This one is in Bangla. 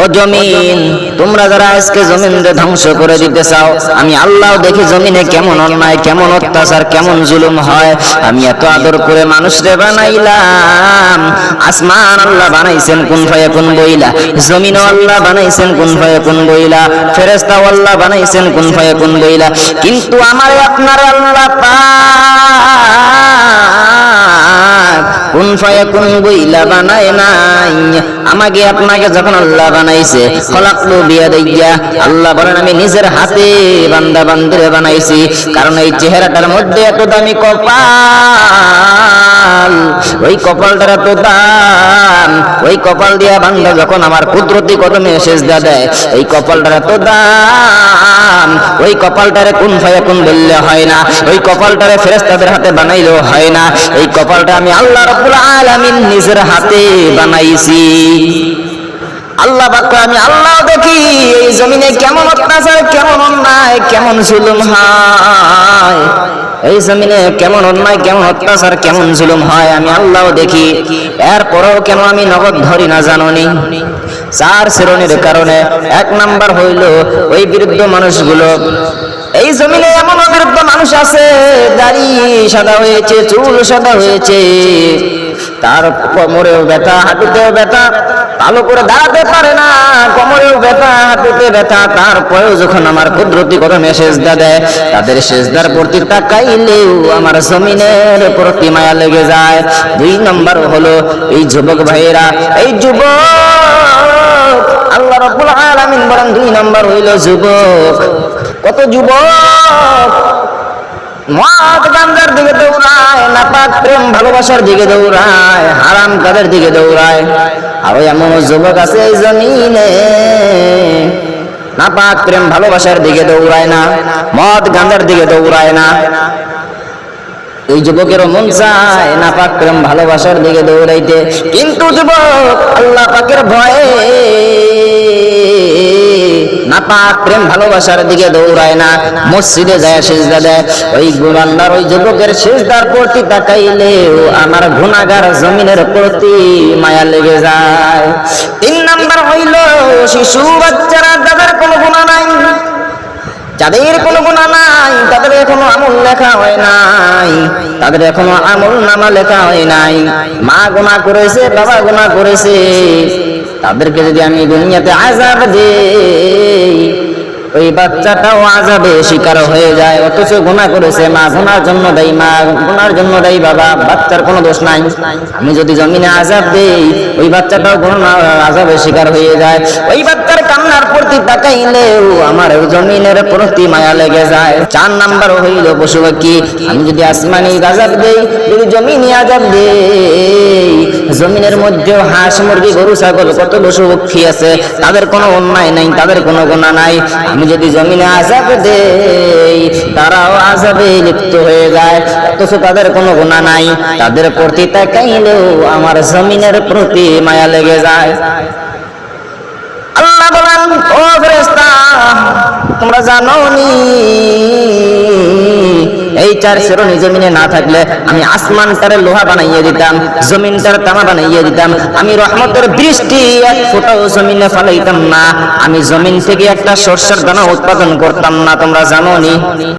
ও জমিন, তোমরা যারা আজকে জমিনকে ধ্বংস করে দিতে চাও, আমি আল্লাহ দেখি জমিনে কেমন অন্যায়, কেমন অত্যাচার, কেমন জুলুম হয়। আমি এত আদর করে মানুষরে বানাইলাম। আসমান আল্লাহ বানাইছেন, কোন ফায়া কোন বইলা? জমিন আল্লাহ বানাইছেন, কোন ফায়া কোন বইলা? ফেরেস্তা আল্লাহ বানাইছেন, কোন ফায়া কোন বইলা? কিন্তু আমার আপনার আল্লাহ পাক কোন ফায়া কোন বইলা বানায় নাই। আমাকে আপনাকে যখন আল্লাহ বানাইছে খলাকলু বিয়া দিয়া আল্লাহ বলেন, আমি নিজের হাতে বান্দা বান্দিরে বানাইছি। কারণ এই চেহারাটার মধ্যে এত দামি কপাল। ওই কপালটার এত দাম ওই কপাল দিয়া বান্দা যখন আমার কুদরতি কদমে সেজদা দেয় এই কপালটার এত দাম ওই কপালটারে কোন ফায়া কোন বললে হয় না। ওই কপালটারে ফেরেস্তাদের হাতে বানাইলেও হয় না। এই কপালটা আমি আল্লাহ রব্বুল আলামিন নিজের হাতে বানাইছি। আল্লাহ বাক্য আমি আল্লাহ দেখি, এই জমিনে কেমন অত্যাচার, কেমন অন্যায়, কেমন জুলুম হয়। এই জমিনে কেমন অন্যায়, কেমন অত্যাচার, কেমন জুলুম হয়, আমি আল্লাহ দেখি। এরপরেও কেন আমি নগদ ধরি না জাননি? চার শ্রেণির কারণে এক নাম্বার হইল ওই বিরুদ্ধ মানুষগুলো। এই জমিনে এমন অবিরুদ্ধ মানুষ আছে, দাড়ি সাদা হয়েছে, চুল সাদা হয়েছে। তার কোমরেও ব্যথা, হাঁটুতেও ব্যথা। ভালো করে দাঁড়াতে পারে না, কোমরেও ব্যথা, হাঁটুতে ব্যথা, তারপরেও যখন আমার কুদরতি কদমে সেজদা দেয়, তাদের সেজদার প্রতি তাকাইলেও আমার জমিনের প্রতি মায়া লেগে যায়। দুই নম্বর হলো, এই যুবক ভাইয়েরা, এই যুবক, আল্লাহ রাব্বুল আলামিন বলেন দুই নম্বর হইল যুবক। কত যুবক? মদ গাঞ্জার দিকে দৌড়ায়, নাপাক প্রেম ভালোবাসার দিকে দৌড়ায়, হারাম কাদের দিকে দৌড়ায়। আরও এমন যুবক আছে এই জমিনে, নাপাক প্রেম ভালোবাসার দিকে দৌড়ায় না, মদ গাঞ্জার দিকে দৌড়ায় না। এই যুবকেরও মন চায় নাপাক প্রেম ভালোবাসার দিকে দৌড়াইতে, কিন্তু যুবক আল্লাহ পাকের ভয়ে নাপাক প্রেম ভালোবাসার দিকে দৌড়ায় না, মসজিদে যায়, সেজদা দেয়। ওই গুণান্দার ওই যুবকের সেজদার প্রতি তাকাইলেও আমার গুণাগার জমিনের প্রতি মায়া লেগে যায়। তিন নাম্বার হইল, শিশু, বাচ্চারা দাদার কোনো গুণা নাই, যাদের কোনো গুণা নাই, তাদের এখনও আমল লেখা হয় নাই, তাদের এখনও আমল নামা লেখা হয় নাই। মা গুণা করেছে, বাবা গুণা করেছে তাদেরকে যদি আমি দুনিয়াতে আজাব দেই, ওই বাচ্চাটাও আজাবে শিকার হয়ে যায়, অথচ গুণা করেছে মা গুনার জন্য দেয় মা গুনার জন্য দেয় বাবা, বাচ্চার কোনো দোষ নাই। আমি যদি জমিনে আজাব দেই, ওই বাচ্চাটাও আজাবে শিকার হয়ে যায়। ওই বাচ্চার কান্নার প্রতি তাকাইলেও আমার জমিনের প্রতি মায়া লেগে যায়। চার নাম্বার হইল পশু পাখি। আমি যদি আসমানি আজাব দেই, যদি জমিনে আজাব দেই জমিনের মধ্যেও হাঁস, মুরগি, গরু, ছাগল কত পশু পক্ষী আছে, তাদের কোনো অন্যায় নাই, তাদের কোনো গুণা নাই। আমি যদি জমিনে আজাব দেই, তারাও আজাবে লিপ্ত হয়ে যায়, অথচ তাদের কোনো গুণা নাই। তাদের প্রতি তাকাইলেও আমার জমিনের প্রতি মায়া লেগে যায়। আল্লাহ বলেন, ও ফেরেশতা, তোমরা জানো নি এই চার শ্রেণি জমিনে না থাকলে আমি আসমানটারে লোহা বানাইয়ে দিতাম জমিন তার তামা বানাইয়ে দিতাম, আমি রহমতের বৃষ্টি এক ফোটাও জমিনে ফালাইতাম না, আমি জমিন থেকে একটা শস্যের দানা উৎপাদন করতাম না, তোমরা জানো নি